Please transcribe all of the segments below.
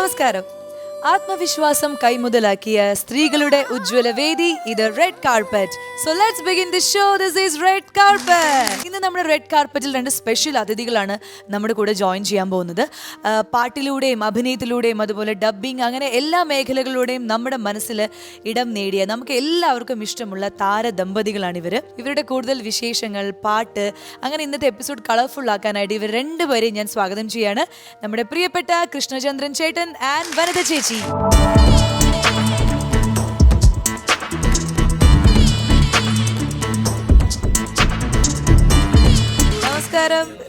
നമസ്കാരം. ആത്മവിശ്വാസം കൈമുതലാക്കിയ സ്ത്രീകളുടെ ഉജ്ജ്വല വേദി ഇത് red carpet so let's begin the show this is red carpet ഇന്ന് നമ്മുടെ റെഡ് കാർപ്പറ്റിൽ രണ്ട് സ്പെഷ്യൽ അതിഥികളാണ് നമ്മുടെ കൂടെ ജോയിൻ ചെയ്യാൻ പോകുന്നത്. പാട്ടിലൂടെയും അഭിനയത്തിലൂടെയും അതുപോലെ ഡബ്ബിംഗ് അങ്ങനെ എല്ലാ മേഖലകളിലൂടെയും നമ്മുടെ മനസ്സിൽ ഇടം നേടിയ നമുക്ക് എല്ലാവർക്കും ഇഷ്ടമുള്ള താരദമ്പതികളാണ് ഇവർ ഇവരുടെ കൂടുതൽ വിശേഷങ്ങൾ പാട്ട് അങ്ങനെ ഇന്നത്തെ എപ്പിസോഡ് കളർഫുൾ ആക്കാനായിട്ട് ഇവർ രണ്ടുപേരെയും ഞാൻ സ്വാഗതം ചെയ്യാണ്. നമ്മുടെ പ്രിയപ്പെട്ട കൃഷ്ണചന്ദ്രൻ ചേട്ടൻ ആൻഡ് വനിത ചേച്ചി. നമസ്കാരം.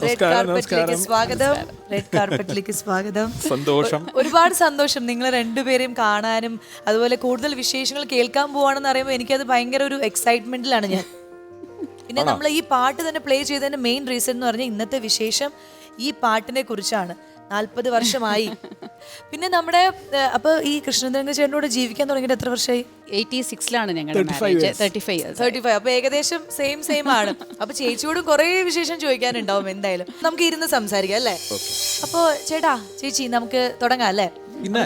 റെഡ് നമസ്കാരം, കാർപ്പറ്റിലേക്ക് സ്വാഗതം. റെഡ് കാർപ്പറ്റിലേക്ക് സ്വാഗതം. സന്തോഷം. ഒരുപാട് സന്തോഷം നിങ്ങൾ രണ്ടുപേരെയും കാണാനും അതുപോലെ കൂടുതൽ വിശേഷങ്ങൾ കേൾക്കാൻ പോവാണെന്ന് അറിയുമ്പോൾ എനിക്കത് ഭയങ്കര ഒരു എക്സൈറ്റ്മെന്റിലാണ് ഞാൻ. പിന്നെ നമ്മൾ ഈ പാട്ട് തന്നെ പ്ലേ ചെയ്തതിന്റെ മെയിൻ റീസൺ എന്ന് പറഞ്ഞാൽ ഇന്നത്തെ വിശേഷം ഈ പാട്ടിനെ കുറിച്ചാണ്. നാൽപ്പത് വർഷമായി പിന്നെ നമ്മുടെ അപ്പോൾ അപ്പൊ ഈ കൃഷ്ണചന്ദ്രൻ ചേട്ടനോട് ജീവിക്കാൻ തുടങ്ങിയിട്ട് എത്ര വർഷമായി എയ്റ്റി സിക്സിലാണ് ഞങ്ങളുടെ marriage thirty five years thirty five അപ്പൊ ഏകദേശം സെയിം സെയിം ആണ്. അപ്പൊ ചേച്ചിയോടും കുറേ വിശേഷം ചോദിക്കാനുണ്ടാവും എന്തായാലും. നമുക്ക് ഇരുന്ന് സംസാരിക്കാം അല്ലേ? അപ്പോ ചേട്ടാ ചേച്ചി നമുക്ക് തുടങ്ങാം അല്ലേ?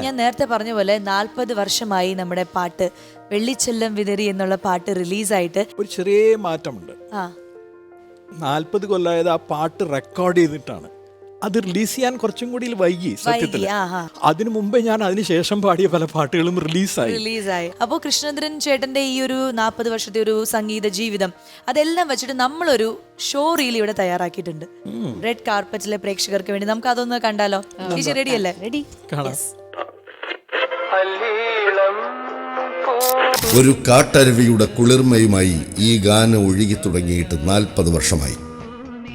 ഞാൻ നേരത്തെ പറഞ്ഞ പോലെ നാൽപ്പത് വർഷമായി നമ്മുടെ പാട്ട് വെള്ളിച്ചെല്ലം വിതറി എന്നുള്ള പാട്ട് റിലീസായിട്ട്. ഒരു ചെറിയ മാറ്റമുണ്ട്. ആ. നാൽപ്പത് കൊല്ലായത് ആ പാട്ട് റെക്കോർഡ് ചെയ്തിട്ടാണ്. അത് റിലീസ് ചെയ്യാൻ കുറച്ചും കൂടി വൈകി സത്യത്തിൽ. അതിനു മുമ്പേ ഞാൻ അതിനുശേഷം പാടിയ പല പാട്ടുകളും റിലീസായി റിലീസായി അപ്പോൾ കൃഷ്ണചന്ദ്രൻ ചേട്ടന്റെ ഈ ഒരു നാൽപ്പത് വർഷത്തെ ഒരു സംഗീത ജീവിതം അതെല്ലാം വെച്ചിട്ട് നമ്മളൊരു ഷോ റീൽ ഇവിടെ തയ്യാറാക്കിയിട്ടുണ്ട്. റെഡ് കാർപ്പറ്റിലെ പ്രേക്ഷകർക്ക് വേണ്ടി. നമുക്ക് അതൊന്ന് കണ്ടാലോ? ചേച്ചി റെഡി അല്ലേ? റെഡി കാണാം. ഒരു കാട്ടരുവിയുടെ കുളിർമയുമായി ഈ ഗാനം ഒഴുകി തുടങ്ങിയിട്ട് നാൽപ്പത് വർഷമായി.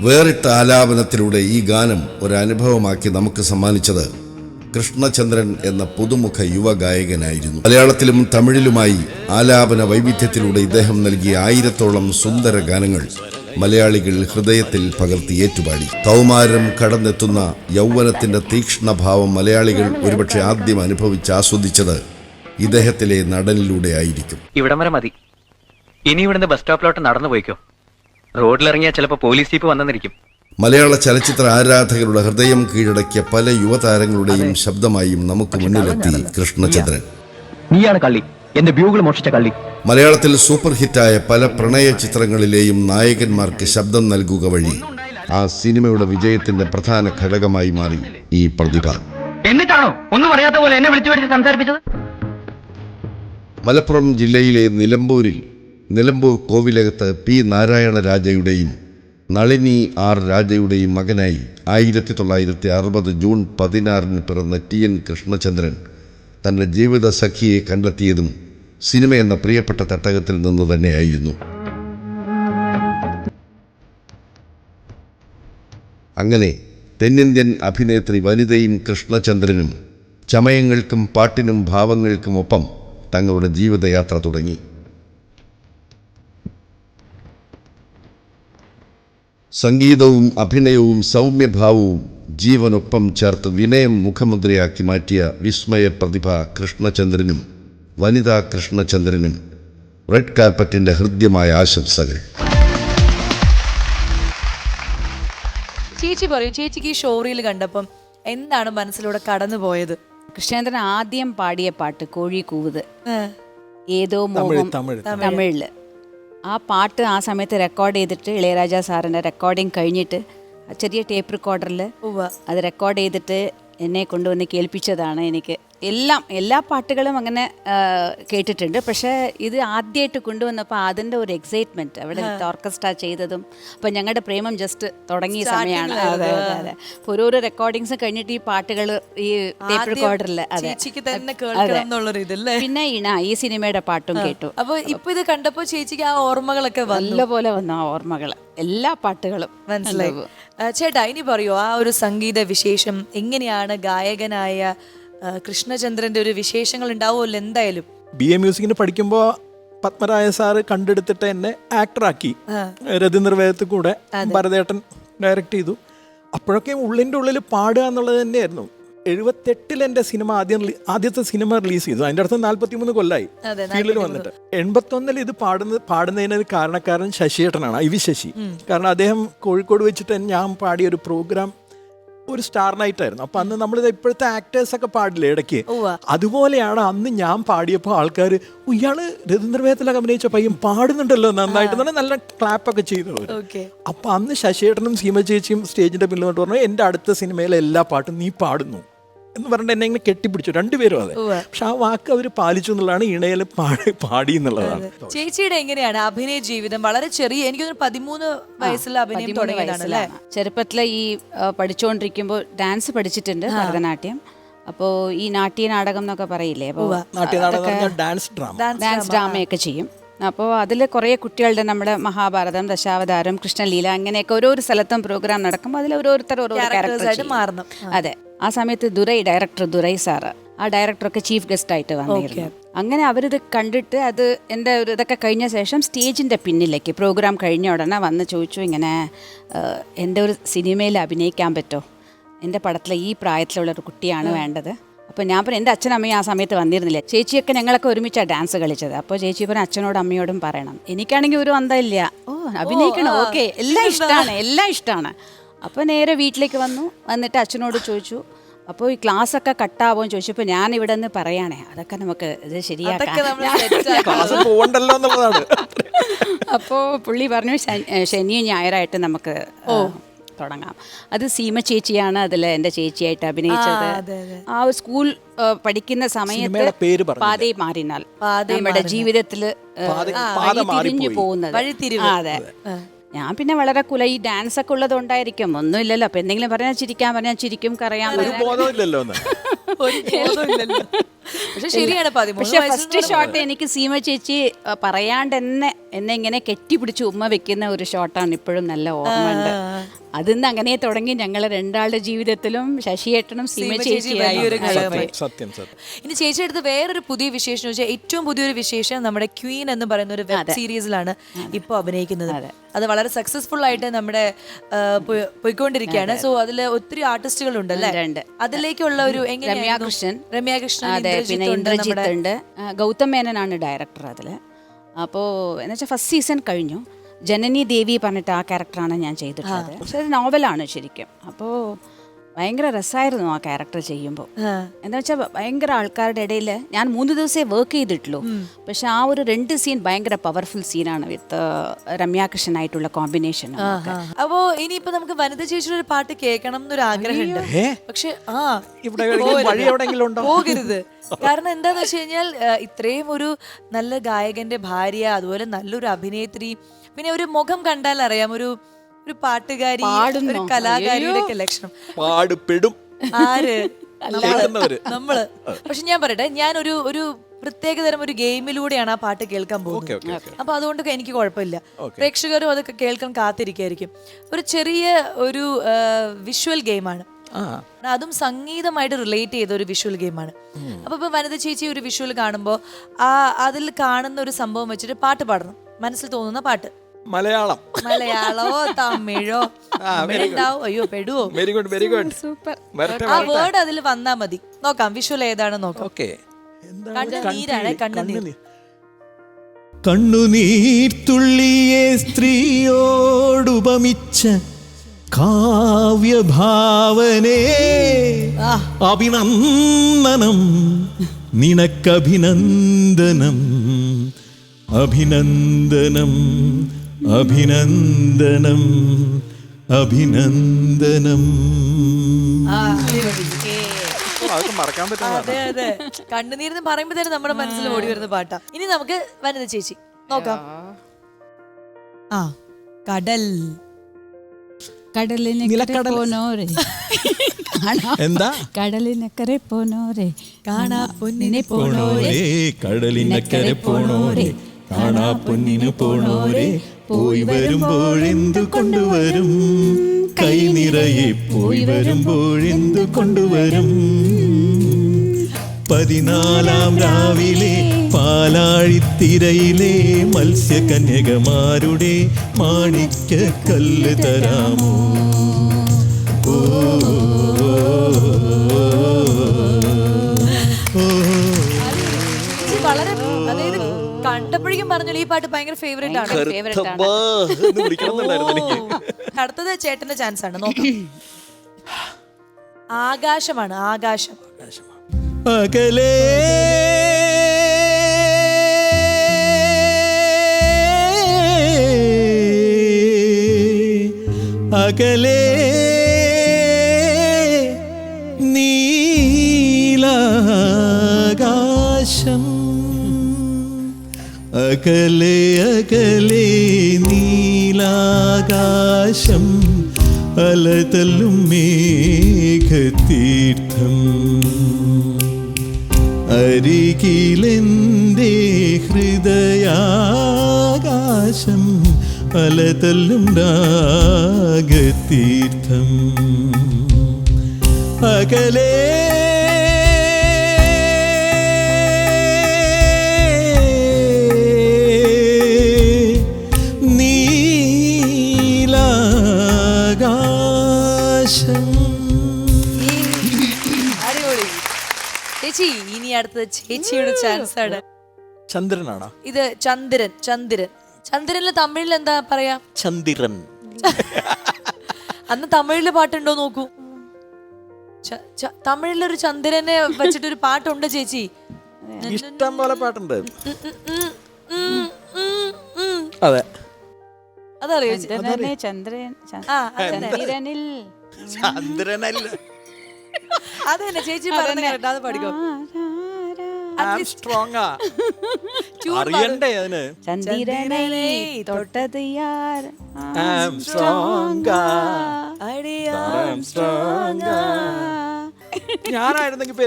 വേറിട്ട ആലാപനത്തിലൂടെ ഈ ഗാനം ഒരനുഭവമാക്കി നമുക്ക് സമ്മാനിച്ചത് കൃഷ്ണചന്ദ്രൻ എന്ന പുതുമുഖ യുവ ഗായകനായിരുന്നു മലയാളത്തിലും തമിഴിലുമായി ആലാപന വൈവിധ്യത്തിലൂടെ ഇദ്ദേഹം നൽകിയ ആയിരത്തോളം സുന്ദര ഗാനങ്ങൾ മലയാളികൾ ഹൃദയത്തിൽ പകർത്തി ഏറ്റുപാടി. കൗമാരം കടന്നെത്തുന്ന യൗവനത്തിന്റെ തീക്ഷ്ണഭാവം മലയാളികൾ ഒരുപക്ഷെ ആദ്യം അനുഭവിച്ച് ആസ്വദിച്ചത് ഇദ്ദേഹത്തിലെ നടനിലൂടെ ആയിരിക്കും. ഇവിടം വരെ മതി. ഇനി ഇവിടുന്ന് ബസ് സ്റ്റോപ്പിലോട്ട് നടന്നു പോയിക്കോ. റോഡിലിറങ്ങിയാൽ ചിലപ്പോൾ പോലീസ് ജീപ്പ് വന്നെന്നിരിക്കും. മലയാള ചലച്ചിത്ര ആരാധകരുടെ ഹൃദയം കീഴടക്കിയ പല യുവതാരങ്ങളുടെയും ശബ്ദമായും നമുക്ക് മുന്നിലെത്തി കൃഷ്ണചന്ദ്രൻ. നീയാണ്. കള്ളി. എന്റെ ബ്യൂഗിൾ മോഷിച്ച കള്ളി. മലയാളത്തിൽ സൂപ്പർ ഹിറ്റായ പല പ്രണയ ചിത്രങ്ങളിലെയും നായകന്മാർക്ക് ശബ്ദം നൽകുക വഴി ആ സിനിമയുടെ വിജയത്തിന്റെ പ്രധാന ഘടകമായി മാറി ഈ പ്രതിഭ. എന്നിട്ടാണോ? ഒന്നും അറിയാത്ത പോലെ എന്നെ വിളിച്ചു സംസാരിപ്പിച്ചത്? മലപ്പുറം ജില്ലയിലെ നിലമ്പൂരിൽ നിലമ്പൂർ കോവിലകത്ത് പി നാരായണ രാജയുടെയും നളിനി ആർ രാജയുടെയും മകനായി ആയിരത്തി തൊള്ളായിരത്തി അറുപത് ജൂൺ പതിനാറിന് പിറന്ന ടി എൻ കൃഷ്ണചന്ദ്രൻ തന്റെ ജീവിത സഖിയെ കണ്ടെത്തിയതും സിനിമ എന്ന പ്രിയപ്പെട്ട തട്ടകത്തിൽ നിന്ന് തന്നെയായിരുന്നു. അങ്ങനെ തെന്നിന്ത്യൻ അഭിനേത്രി വനിതയും കൃഷ്ണചന്ദ്രനും ചമയങ്ങൾക്കും പാട്ടിനും ഭാവങ്ങൾക്കുമൊപ്പം തങ്ങളുടെ ജീവിതയാത്ര തുടങ്ങി. സംഗീതവും അഭിനയവും സൗമ്യഭാവവും ജീവനൊപ്പം ചേർത്ത് വിനയം മുഖമുദ്രയാക്കി മാറ്റിയ വിസ്മയ പ്രതിഭ കൃഷ്ണചന്ദ്രനും വനിതാ കൃഷ്ണചന്ദ്രനും റെഡ് കാർപ്പറ്റിന്റെ ഹൃദ്യമായ ആശംസകൾ. ചേച്ചി പറയും ചേച്ചിക്ക് ഈ ഷോറിയിൽ കണ്ടപ്പം എന്താണ് മനസ്സിലൂടെ കടന്നു പോയത് കൃഷ്ണേന്ദ്രൻ ആദ്യം പാടിയ പാട്ട് കോഴി കൂവുത് ഏതോ മോഹം തമിഴ്. തമിഴിൽ. ആ പാട്ട് ആ സമയത്ത് റെക്കോർഡ് ചെയ്തിട്ട് ഇളയരാജ സാറിന്റെ റെക്കോർഡിങ് കഴിഞ്ഞിട്ട് ചെറിയ ടേപ്പ് റെക്കോർഡറിൽ. അത് റെക്കോർഡ് ചെയ്തിട്ട് എന്നെ കൊണ്ടുവന്ന് കേൾപ്പിച്ചതാണ് എനിക്ക് എല്ലാം എല്ലാ പാട്ടുകളും അങ്ങനെ കേട്ടിട്ടുണ്ട്. പക്ഷേ ഇത് ആദ്യമായിട്ട് കൊണ്ടുവന്നപ്പോൾ അതിന്റെ ഒരു എക്സൈറ്റ്മെന്റ് അവിടെ ഓർക്കസ്ട്ര ചെയ്തതും അപ്പം ഞങ്ങളുടെ പ്രേമം ജസ്റ്റ് തുടങ്ങിയ സമയമാണ് അതെ അതെ അതെ. ഓരോരോ റെക്കോർഡിങ്സ് കഴിഞ്ഞിട്ട് ഈ പാട്ടുകൾ ഈ ടേപ്പ് റെക്കോർഡറിൽ അതെ. പിന്നെ ഇണ ഈ സിനിമയുടെ പാട്ടും കേട്ടു. അപ്പോൾ ഇപ്പോൾ ഇത് കണ്ടപ്പോൾ ചേച്ചിക്ക് ആ ഓർമ്മകളൊക്കെ നല്ലപോലെ വന്നു ആ ഓർമ്മകൾ എല്ലാ പാട്ടുകളും മനസ്സിലായി. ചേട്ടാ ഇനി പറയോ ആ ഒരു സംഗീത വിശേഷം എങ്ങനെയാണ് ഗായകനായ കൃഷ്ണചന്ദ്രന്റെ ഒരു വിശേഷങ്ങൾ ഉണ്ടാവുമല്ലോ എന്തായാലും? ബി എ മ്യൂസിക്കിന് പഠിക്കുമ്പോൾ പത്മരായ സാറ് കണ്ടെടുത്തിട്ട് എന്നെ ആക്ടറാക്കി രതിനിർവേദത്തിൽ കൂടെ ഭരതേട്ടൻ ഡയറക്റ്റ് ചെയ്തു. അപ്പോഴൊക്കെ ഉള്ളിന്റെ ഉള്ളിൽ പാടുക എന്നുള്ളത് തന്നെയായിരുന്നു. എഴുപത്തെട്ടിൽ എന്റെ സിനിമ ആദ്യം ആദ്യത്തെ സിനിമ റിലീസ് ചെയ്തു. അതിന്റെ അടുത്ത് നാല്പത്തിമൂന്ന് കൊല്ലായി. ഫീൽഡിൽ വന്നിട്ട്. എൺപത്തൊന്നിൽ ഇത് പാടുന്ന പാടുന്നതിന് ഒരു കാരണക്കാരൻ ശശിയേട്ടനാണ്. I V Sasi. കാരണം അദ്ദേഹം കോഴിക്കോട് വെച്ചിട്ട് ഞാൻ പാടിയ ഒരു പ്രോഗ്രാം ഒരു സ്റ്റാർ നൈറ്റ് ആയിരുന്നു. അപ്പൊ അന്ന് നമ്മളിത് ഇപ്പോഴത്തെ ആക്ടേഴ്സ് ഒക്കെ പാടില്ലേ ഇടയ്ക്ക്? അതുപോലെയാണ് അന്ന് ഞാൻ പാടിയപ്പോൾ ആൾക്കാർ ഇയാൾ രവീന്ദ്രവേദത്തിലൊക്കെ അഭിനയിച്ച പയ്യൻ പാടുന്നുണ്ടല്ലോ നന്നായിട്ട് എന്ന് നല്ല ക്ലാപ്പ് ഒക്കെ ചെയ്തു അപ്പൊ അന്ന് ശശിയേട്ടനും സീമ ചേച്ചിയും സ്റ്റേജിന്റെ പിന്നിൽ പറഞ്ഞു എന്റെ അടുത്ത സിനിമയിലെ എല്ലാ പാട്ടും നീ പാടുന്നു. എന്ന് പറഞ്ഞിട്ട് എന്നെ ഇങ്ങനെ കെട്ടിപ്പിടിച്ചു. രണ്ടുപേരും അതെ. പക്ഷെ ആ വാക്ക് അവർ പാലിച്ചു എന്നുള്ളതാണ് ഇണയിൽ പാടി പാടി എന്നുള്ളതാണ്. ചേച്ചിയുടെ എങ്ങനെയാണ് അഭിനയ ജീവിതം? വളരെ ചെറിയ എനിക്ക് തോന്നുന്നു പതിമൂന്ന് വയസ്സിൽ അഭിനയം പതിമൂന്ന് തുടങ്ങിയതാണ് അല്ലേ? ചെറുപ്പത്തിലെ ഈ പഠിച്ചുകൊണ്ടിരിക്കുമ്പോൾ ഡാൻസ് പഠിച്ചിട്ടുണ്ട് ഭരതനാട്യം. അപ്പോ ഈ നാട്യ നാടകം എന്നൊക്കെ പറയില്ലേ? അപ്പോൾ നാട്യനാടകം എന്ന് പറഞ്ഞാൽ ഡാൻസ് ഡ്രാമ. ഡാൻസ് ഡ്രാമയൊക്കെ ചെയ്യും. അപ്പോൾ അതിൽ കുറേ കുട്ടികളുടെ നമ്മുടെ മഹാഭാരതം ദശാവതാരം കൃഷ്ണലീല അങ്ങനെയൊക്കെ ഓരോരോ സ്ഥലത്തും പ്രോഗ്രാം നടക്കുമ്പോൾ അതിൽ ഓരോരുത്തർ ഓരോ മാറുന്നു. അതെ. ആ സമയത്ത് ദുരൈ ഡയറക്ടർ ദുരൈ സാറ് ആ ഡയറക്ടറൊക്കെ ചീഫ് ഗസ്റ്റ് ആയിട്ട് വന്നിരുന്നു. അങ്ങനെ അവരിത് കണ്ടിട്ട് അത് എന്റെ ഒരു ഇതൊക്കെ കഴിഞ്ഞ ശേഷം സ്റ്റേജിന്റെ പിന്നിലേക്ക് പ്രോഗ്രാം കഴിഞ്ഞ ഉടനെ വന്ന് ചോദിച്ചു ഇങ്ങനെ "ഏഹ്, എന്റെ ഒരു സിനിമയിൽ അഭിനയിക്കാൻ പറ്റുമോ എന്റെ പടത്തിലെ ഈ പ്രായത്തിലുള്ള ഒരു കുട്ടിയാണ് വേണ്ടത്. അപ്പോൾ ഞാൻ പറഞ്ഞു എന്റെ അച്ഛനും അമ്മയും ആ സമയത്ത് വന്നിരുന്നില്ല. ചേച്ചിയൊക്കെ ഞങ്ങളൊക്കെ ഒരുമിച്ചാണ് ഡാൻസ് കളിച്ചത്. അപ്പോൾ ചേച്ചി പറഞ്ഞു അച്ഛനോടും അമ്മയോടും പറയണം. എനിക്കാണെങ്കിൽ ഒരു അന്തമില്ല. ഓ അഭിനയിക്കണം? ഓക്കെ എല്ലാം ഇഷ്ടമാണ് എല്ലാം ഇഷ്ടമാണ് അപ്പോൾ നേരെ വീട്ടിലേക്ക് വന്നു. വന്നിട്ട് അച്ഛനോട് ചോദിച്ചു. അപ്പോൾ ഈ ക്ലാസ് ഒക്കെ കട്ടാവോ എന്ന് ചോദിച്ചപ്പോൾ ഞാൻ ഇവിടെ നിന്ന് പറയാണേ അതൊക്കെ നമുക്ക് ഇത് അതൊക്കെ നമ്മൾ ശരിയാക്കാം അപ്പോൾ പുള്ളി പറഞ്ഞു ശനി- ശനിയും ഞായറായിട്ട് നമുക്ക് ആ, തുടങ്ങാം. അത് സീമ ചേച്ചിയാണ് അതിൽ എന്റെ ചേച്ചിയായിട്ട് അഭിനയിച്ചത്. ആ, അതെ, അതെ. ആ സ്കൂൾ പഠിക്കുന്ന സമയത്ത് പാതയെ മാറിനാൽ. നമ്മുടെ ജീവിതത്തിൽ പാത- പാത തിരിഞ്ഞു. പോകുന്നത്. അതെ. ഞാൻ പിന്നെ വളരെ കുല ഈ ഡാൻസ് ഒക്കെ ഉള്ളത് ഉണ്ടായിരിക്കും ഒന്നുമില്ലല്ലോ. അപ്പൊ എന്തെങ്കിലും പറഞ്ഞാൽ ചിരിക്കാൻ പറഞ്ഞാൽ ചിരിക്കും കറിയാൻ ഒരു ബോധമില്ലല്ലോ. പക്ഷെ ശരിയാണ് പക്ഷെ ഫസ്റ്റ് ഷോട്ട് എനിക്ക് സീമ ചേച്ചി പറയാണ്ട് എന്നെ എന്നെ ഇങ്ങനെ കെട്ടിപ്പിടിച്ച് ഉമ്മ വെക്കുന്ന ഒരു ഷോട്ടാണ് ഇപ്പോഴും നല്ല ഓർമ്മയുണ്ട്. അതിന്ന് അങ്ങനെ തുടങ്ങി ഞങ്ങൾ രണ്ടാളുടെ ജീവിതത്തിലും ശശിയേട്ടനും സീമ സീമ ചേച്ചി ചേച്ചിയായി സത്യം സത്യം ഇനി ചേച്ചി അടുത്ത് വേറൊരു പുതിയ വിശേഷം വെച്ചാൽ ഏറ്റവും പുതിയൊരു വിശേഷം നമ്മുടെ ക്വീൻ എന്ന് പറയുന്ന ഒരു വെബ് സീരീസിലാണ് ഇപ്പോൾ അഭിനയിക്കുന്നത്. അത്. വളരെ സക്സസ്ഫുൾ ആയിട്ട് നമ്മുടെ പോയിക്കൊണ്ടിരിക്കുകയാണ്. സോ അതിൽ ഒത്തിരി ആർട്ടിസ്റ്റുകൾ ഉണ്ടല്ലേ ഉണ്ട്. അതിലേക്കുള്ള ഒരു? രമ്യാകൃഷ്ണൻ. രമ്യാകൃഷ്ണൻ അതെ പിന്നെ ഇന്ദ്രജിത്ത് ഉണ്ട്. ഗൗതം മേനനാണ് ഡയറക്ടർ അതിൽ അപ്പോൾ എന്ന് വെച്ചാൽ ഫസ്റ്റ് സീസൺ കഴിഞ്ഞു. ജനനി ദേവി പറഞ്ഞിട്ട് ആ ക്യാരക്ടറാണ് ഞാൻ ചെയ്തിട്ടുള്ളത്. പക്ഷെ അത് നോവലാണ് ശരിക്കും. അപ്പോൾ ഭയങ്കര രസമായിരുന്നു ആ ക്യാരക്ടർ ചെയ്യുമ്പോൾ എന്താ വെച്ചാൽ ഭയങ്കര ആൾക്കാരുടെ ഇടയിൽ ഞാൻ മൂന്ന് ദിവസമേ വർക്ക് ചെയ്തിട്ടുള്ളൂ. പക്ഷെ ആ ഒരു രണ്ട് സീൻ ഭയങ്കര പവർഫുൾ സീനാണ് വിത്ത് രമ്യാകൃഷ്ണൻ ആയിട്ടുള്ള കോമ്പിനേഷൻ അപ്പോ ഇനിയിപ്പോ നമുക്ക് വനിത ചേച്ചിയുടെ ഒരു പാട്ട് കേൾക്കണം എന്നൊരു ആഗ്രഹമുണ്ട്? പക്ഷെ ആ പോകരുത്. കാരണം എന്താന്ന് വെച്ച് കഴിഞ്ഞാൽ ഇത്രയും ഒരു നല്ല ഗായകന്റെ ഭാര്യ അതുപോലെ നല്ലൊരു അഭിനേത്രി പിന്നെ ഒരു മുഖം കണ്ടാൽ അറിയാം ഒരു ഒരു പാട്ടുകാരി ഒരു കലാകാരിയുടെ ഒക്കെ ലക്ഷണം. പാടുപെടും. ആര്. നമ്മൾ. പക്ഷെ ഞാൻ പറയട്ടെ ഞാൻ ഒരു ഒരു പ്രത്യേക തരം ഒരു ഗെയിമിലൂടെയാണ് ആ പാട്ട് കേൾക്കാൻ പോകുന്നത്. അപ്പൊ അതുകൊണ്ടൊക്കെ എനിക്ക് കുഴപ്പമില്ല. പ്രേക്ഷകരും അതൊക്കെ കേൾക്കാൻ കാത്തിരിക്കായിരിക്കും ഒരു ചെറിയ ഒരു വിഷ്വൽ ഗെയിമാണ്. അതും സംഗീതമായിട്ട് റിലേറ്റ് ചെയ്ത ഒരു വിഷ്വൽ ഗെയിമാണ്. അപ്പൊ ഇപ്പൊ വനിത ചേച്ചി ഒരു വിഷ്വൽ കാണുമ്പോൾ ആ അതിൽ കാണുന്ന ഒരു സംഭവം വെച്ചിട്ട് പാട്ട് പാടണം. മനസ്സിൽ തോന്നുന്ന പാട്ട്. മലയാളം. മലയാളമോ തമിഴോ ഉണ്ടാവും അയ്യോ പെടുവോ? Very good very good super വരട്ടെ ആ വേർഡ് അതിൽ വന്നാ മതി. നോക്കാം വിഷ്വൽ ഏതാണ് നോക്കാം. ഓക്കെ കണ്ണുനീരാണ് കണ്ണുനീർ കണ്ണുനീർത്തുള്ളിയെ സ്ത്രീയോടുപമിച്ച കാവ്യഭാവനേ. അഭിനന്ദനം നിനക്കഭിനന്ദനം അഭിനന്ദനം. അഭിനന്ദനം അഭിനന്ദനം. അതെ അതെ. കണ്ണുനീർന്ന് പറയുമ്പോ തന്നെ നമ്മുടെ മനസ്സിൽ ഓടി വരുന്ന പാട്ടാ. ഇനി നമുക്ക് വനിത ചേച്ചി നോക്കാം. ആ. കടൽ. കടലിനെ നിലക്കടൽ. പോനോരെ കാണാ. എന്താ? കടലിനക്കരെ പോനോരെ കാണാ പൊന്നിനെ പോണോരേ. കടലിനക്കരെ പോണോരേ. കാണാ പൊന്നിന് പോണോരേ. പോയി വരുമ്പോൾ വരുമ്പോഴെന്തു കൊണ്ടുവരും? കൈ നിറയെ പോയി വരുമ്പോഴെന്തു കൊണ്ടുവരും? പതിനാലാം രാവിലെ പാലാഴിത്തിരയിലെ മത്സ്യകന്യകമാരുടെ മാണിക്യ കല്ല് തരാമോ? ഓ. കണ്ടപ്പോഴേക്കും പറഞ്ഞു ഈ പാട്ട് ഭയങ്കര ഫേവറേറ്റ് ആണ്. ഫേവറേറ്റ് ആണ്. എന്ന് വിളിക്കണമെന്നുണ്ടായിരുന്നു അടുത്തത് ചേട്ടന്റെ ചാൻസ് ആണ്. നോക്കാം. ആകാശമാണ് ആകാശം. അകലേ. അകലേ. നീലാകാശം. അകലെ അകലെ നീലാകാശം അലതല്ലും മേഘതീർത്ഥം. അരികിലെന്റെ ഹൃദയാകാശം അലതല്ലും രാഗതീർത്ഥം. അകലേ ഇനി അടുത്തത് ചേച്ചിയുടെ ചാൻസ് ആണ്. ചന്ദ്രനാണോ? ഇത് ചന്ദ്രൻ ചന്ദ്രൻ. ചന്ദ്രന് തമിഴിൽ എന്താ പറയാ? ചന്ദ്രൻ. അന്ന് തമിഴിൽ പാട്ടുണ്ടോ നോക്കൂ. തമിഴിലൊരു ചന്ദ്രനെ വെച്ചിട്ടൊരു പാട്ടുണ്ട് ചേച്ചി. ഇഷ്ടം പോലെ പാട്ടുണ്ട്. അതെ. അതറിയോ ചന്ദ്രൻ ചന്ദ്രനിൽ. ചന്ദ്രനല്ല. അതന്നെ ചേച്ചി പറഞ്ഞു കേട്ടോ അത് പഠിക്കോ. അറിയണ്ടേ അതിന്? ചന്ദ്രനെ തൊട്ടത് യാർ? Stronger. ഞാനായിരുന്നെങ്കിൽ ഇപ്പൊ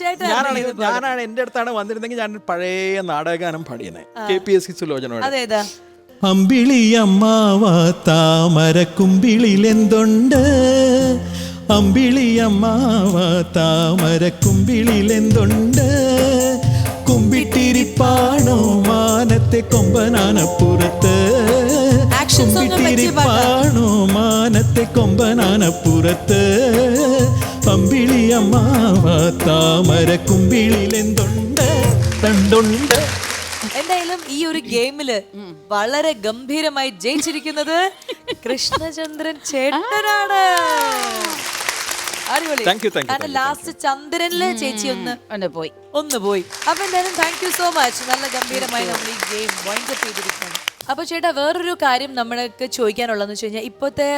ചേട്ടൻ ഞാനാണ് ഞാനാണ് എന്റെ അടുത്താണ് വന്നിരുന്നെങ്കിൽ ഞാൻ പഴയ നാടകഗാനം പാടിയനെ കെ പി എസ് സി സുലോചനോട്. അതേതാ അമ്പിളി അമ്മാവ താമരക്കുമ്പിളിൽ എന്തുണ്ട്? അമ്പിളി അമ്മാവ താമരക്കുമ്പിളിൽ എന്തുണ്ട്? കുമ്പിട്ടിരിപ്പാണോ മാനത്തെ കൊമ്പനാനപ്പുറത്ത്. കുമ്പിട്ടിരിപ്പാണോ മാനത്തെ കൊമ്പനാനപ്പുറത്ത് അമ്പിളി അമ്മാവ താമരക്കുമ്പിളിൽ എന്തുണ്ട്? രണ്ടുണ്ട് എന്തായാലും ഈ ഒരു ഗെയിമിൽ വളരെ ഗംഭീരമായി ജയിച്ചിരിക്കുന്നത് കൃഷ്ണചന്ദ്രൻ ചേട്ടനാണ്. അടിപൊളി. Thank you, thank you, കാരണം thank you, ലാസ്റ്റ് ചന്ദ്രനിൽ ചേച്ചി ഒന്ന് ഒന്ന് പോയി. ഒന്ന് പോയി. അപ്പൊ എന്തായാലും താങ്ക് യു സോ മച്ച് നല്ല ഗംഭീരമായി നമ്മൾ ഈ ഗെയിം വൈൻഡ് അപ്പ് ചെയ്തിരിക്കുകയാണ്. അപ്പൊ ചേട്ടാ വേറൊരു കാര്യം നമ്മൾക്ക് ചോദിക്കാനുള്ളതെന്ന് വെച്ച് കഴിഞ്ഞാൽ ഇപ്പോഴത്തെ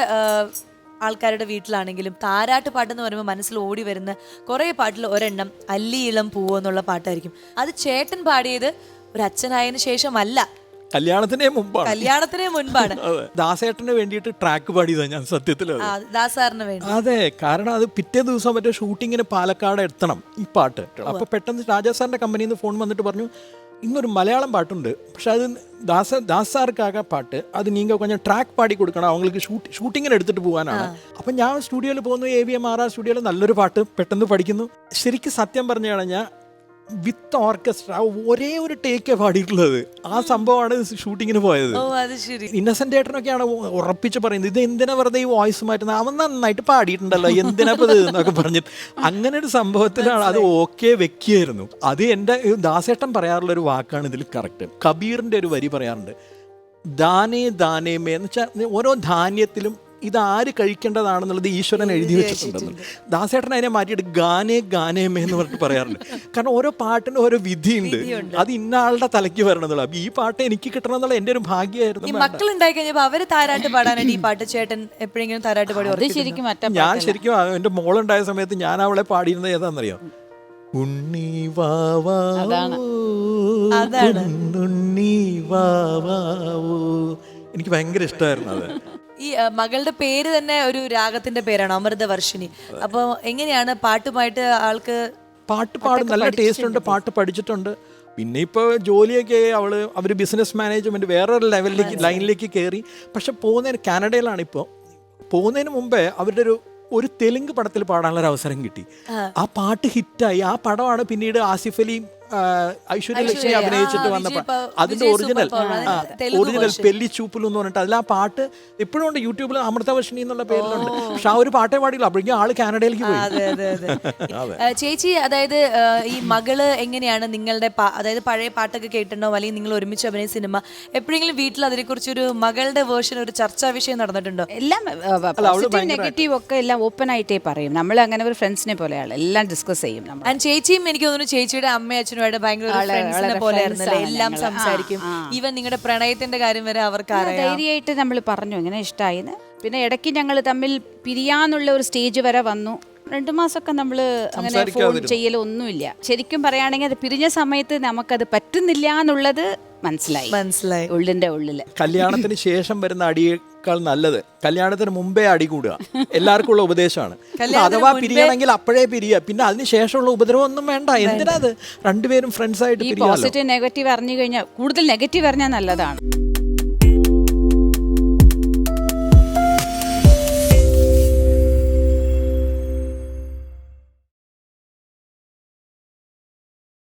ആൾക്കാരുടെ വീട്ടിലാണെങ്കിലും താരാട്ട് പാട്ടെന്ന് പറയുമ്പോൾ മനസ്സിൽ ഓടി വരുന്ന കുറേ പാട്ടിൽ ഒരെണ്ണം അല്ലി ഇളം പൂവെന്നുള്ള പാട്ടായിരിക്കും. അത് ചേട്ടൻ പാടിയത് ഒരു അച്ഛനായതിനു ശേഷമല്ല. കല്യാണത്തിന് മുമ്പാണ്. കല്യാണത്തിന് മുൻപാണ്. ദാസേട്ടന് വേണ്ടിയിട്ട് ട്രാക്ക് പാടിയതാ ഞാൻ സത്യത്തിൽ വേണ്ടി. അതെ കാരണം അത് പിറ്റേ ദിവസം മറ്റേ ഷൂട്ടിങ്ങിന് പാലക്കാട് എത്തണം ഈ പാട്ട്. അപ്പൊ പെട്ടെന്ന് രാജാ സാറിന്റെ കമ്പനിയിൽ നിന്ന് ഫോൺ വന്നിട്ട് പറഞ്ഞു ഇന്നൊരു മലയാളം പാട്ടുണ്ട്. പക്ഷെ അത് ദാസ ദാസ് പാട്ട്. അത് നീങ്ക കൊഞ്ഞ ട്രാക്ക് പാടി കൊടുക്കണം. അവങ്ങൾക്ക് ഷൂട്ട് ഷൂട്ടിങ്ങിന് എടുത്തിട്ട് പോകാനാണ് അപ്പം ഞാൻ സ്റ്റുഡിയോയിൽ പോകുന്നു A V M R R സ്റ്റുഡിയോയിൽ നല്ലൊരു പാട്ട് പെട്ടെന്ന് പഠിക്കുന്നു. ശരിക്കും സത്യം പറഞ്ഞു കഴിഞ്ഞാൽ വിത്ത് ഓർക്കസ്ട്ര ഒരേ ഒരു ടേക്കേ പാടിയിട്ടുള്ളത്. ആ സംഭവമാണ് ഷൂട്ടിങ്ങിന് പോയത്. ഇന്നസെന്റ് ഏട്ടനൊക്കെയാണ് ഉറപ്പിച്ച് പറയുന്നത്. ഇത് എന്തിനാ വെറുതെ ഈ വോയിസ് മാറ്റുന്നത്? അവൻ നന്നായിട്ട് പാടിയിട്ടുണ്ടല്ലോ. എന്തിനാ ഇപ്പൊ ഇത് എന്നൊക്കെ പറഞ്ഞു അങ്ങനെ ഒരു സംഭവത്തിലാണ് അത് ഓക്കെ വെക്കിയായിരുന്നു. അത് എന്റെ ദാസേട്ടൻ പറയാറുള്ള ഒരു വാക്കാണ് ഇതിൽ കറക്റ്റ് കബീറിന്റെ ഒരു വരി പറയാറുണ്ട്. ദാനേ ദാനേ മേ എന്ന് വെച്ചാൽ ഓരോ ധാന്യത്തിലും ഇത് ആര് കഴിക്കേണ്ടതാണെന്നുള്ളത് ഈശ്വരൻ എഴുതി വെച്ചിട്ടുണ്ടെന്ന്. ദാസേട്ടൻ അതിനെ മാറ്റിയിട്ട് ഗാനേ ഗാനേമേ എന്ന് പറഞ്ഞിട്ട് പറയാറുണ്ട്. കാരണം ഓരോ പാട്ടിനും ഓരോ വിധിയുണ്ട്. അത് ഇന്ന ആളുടെ തലയ്ക്ക് വരണമെന്നുള്ള അപ്പൊ ഈ പാട്ട് എനിക്ക് കിട്ടണം എന്നുള്ള എന്റെ ഒരു ഈ ഭാഗ്യമായിരുന്നു മക്കൾ ഉണ്ടായി കഴിഞ്ഞപ്പോൾ അവർ താരാട്ട് പാടാനാണ് ഈ പാട്ട് ചേട്ടൻ എപ്പോഴെങ്കിലും താരാട്ട് പാടി ശരിക്കും മറ്റേ ഞാൻ ശരിക്കും എന്റെ എന്റെ മോളുണ്ടായ സമയത്ത് ഞാൻ അവളെ പാടിയിരുന്നത് ഏതാണെന്നറിയോ? ഉണ്ണി വാവാ അതാണ്. അതാണ്. ഉണ്ണി വാവാ എനിക്ക് ഭയങ്കര ഇഷ്ടമായിരുന്നു അത്. ഈ മകളുടെ പേര് തന്നെ ഒരു രാഗത്തിന്റെ പേരാണ് അമൃതവർഷിണി അപ്പൊ എങ്ങനെയാണ് പാട്ടുമായിട്ട് ആൾക്ക് പാട്ട് പാടും നല്ല ടേസ്റ്റ് ഉണ്ട് പാട്ട് പഠിച്ചിട്ടുണ്ട്. പിന്നെ ഇപ്പോൾ ജോലിയൊക്കെ ആയി അവൾ അവർ ബിസിനസ് മാനേജ്മെന്റ് വേറൊരു ലെവലിലേക്ക് ലൈനിലേക്ക് കയറി പക്ഷെ പോകുന്നതിന് കാനഡയിലാണ് ഇപ്പോൾ പോകുന്നതിന് മുമ്പേ അവരുടെ ഒരു ഒരു തെലുങ്ക് പടത്തിൽ പാടാനുള്ള ഒരു അവസരം കിട്ടി. ആ പാട്ട് ഹിറ്റായി. ആ പടമാണ് പിന്നീട് ആസിഫ് അലിയും ആ, ഐശ്വര്യലക്ഷ്മി ഐശ്വര്യ, അഭിനയിച്ചിട്ട് വന്ന വന്നപ്പോൾ അതിന്റെ ഒറിജിനൽ ഒറിജിനൽ. പെല്ലി ചൂപ്പിൽ എന്ന് പറഞ്ഞിട്ട് അതിൽ ആ പാട്ട് ഇപ്പോഴും ഉണ്ട് യൂട്യൂബിൽ അമൃതവർഷിണി എന്നുള്ള പേരിലുണ്ട്. പക്ഷെ ആ ഒരു പാട്ടേ പാടില്ല അപ്പോഴേക്കും ആൾ കാനഡയിലേക്ക് പോയി. അതെ അതെ അതെ. ചേച്ചി അതായത് ഈ മകൾ എങ്ങനെയാണ് നിങ്ങളുടെ അതായത് പഴയ പാട്ടൊക്കെ കേട്ടിട്ടുണ്ടോ? അല്ലെങ്കിൽ നിങ്ങൾ ഒരുമിച്ച് അഭിനയ സിനിമ? എപ്പോഴെങ്കിലും വീട്ടിൽ അതിനെക്കുറിച്ച് ഒരു മകളുടെ വേർഷൻ ഒരു ചർച്ചാ വിഷയം നടന്നിട്ടുണ്ടോ? എല്ലാം പോസിറ്റീവ് നെഗറ്റീവ് ഒക്കെ എല്ലാം ഓപ്പൺ ആയിട്ടേ പറയും. നമ്മൾ അങ്ങനെ ഒരു ഫ്രണ്ട്സിനെ പോലെയാണ് എല്ലാം ഡിസ്കസ് ചെയ്യും ആൻഡ് ചേച്ചിയും എനിക്ക് തോന്നുന്നു ചേച്ചിയുടെ അമ്മയും അച്ഛനുമായിട്ട് ഭയങ്കര ഫ്രണ്ട്സിനെ പോലെ എല്ലാം സംസാരിക്കും. ഈവൻ നിങ്ങളുടെ പ്രണയത്തിന്റെ കാര്യം വരെ അവർക്ക് ധൈര്യമായിട്ട് നമ്മൾ പറഞ്ഞു ഇങ്ങനെ ഇഷ്ടമായിന്ന് പിന്നെ ഇടയ്ക്ക് ഞങ്ങൾ തമ്മിൽ പിരിയാന്നുള്ള ഒരു സ്റ്റേജ് വരെ വന്നു. രണ്ടു മാസമൊക്കെ നമ്മൾ അങ്ങനെ ഫോൺ ചെയ്യലൊന്നുമില്ല ശരിക്കും പറയുകയാണെങ്കിൽ അത് പിരിഞ്ഞ സമയത്ത് നമുക്കത് പറ്റുന്നില്ല എന്നുള്ളത് മനസ്സിലായി. മനസ്സിലായി. ഉള്ളിന്റെ ഉള്ളിൽ. കല്യാണത്തിന് ശേഷം വരുന്ന അടിയേക്കാൾ നല്ലത്. കല്യാണത്തിന് മുമ്പേ അടി കൂടുക. എല്ലാവർക്കും ഉള്ള ഉപദേശമാണ് അഥവാ പിരിയണമെങ്കിൽ അപ്പോഴേ പിരിയുക. പിന്നെ അതിന് ശേഷമുള്ള ഉപദ്രവം ഒന്നും വേണ്ട. എന്തിനാ അത്? രണ്ടുപേരും ഫ്രണ്ട്സ് ആയിട്ട് പോസിറ്റീവ് നെഗറ്റീവ് അറിഞ്ഞു കഴിഞ്ഞാൽ കൂടുതൽ നെഗറ്റീവ് അറിഞ്ഞാൽ നല്ലതാണ്.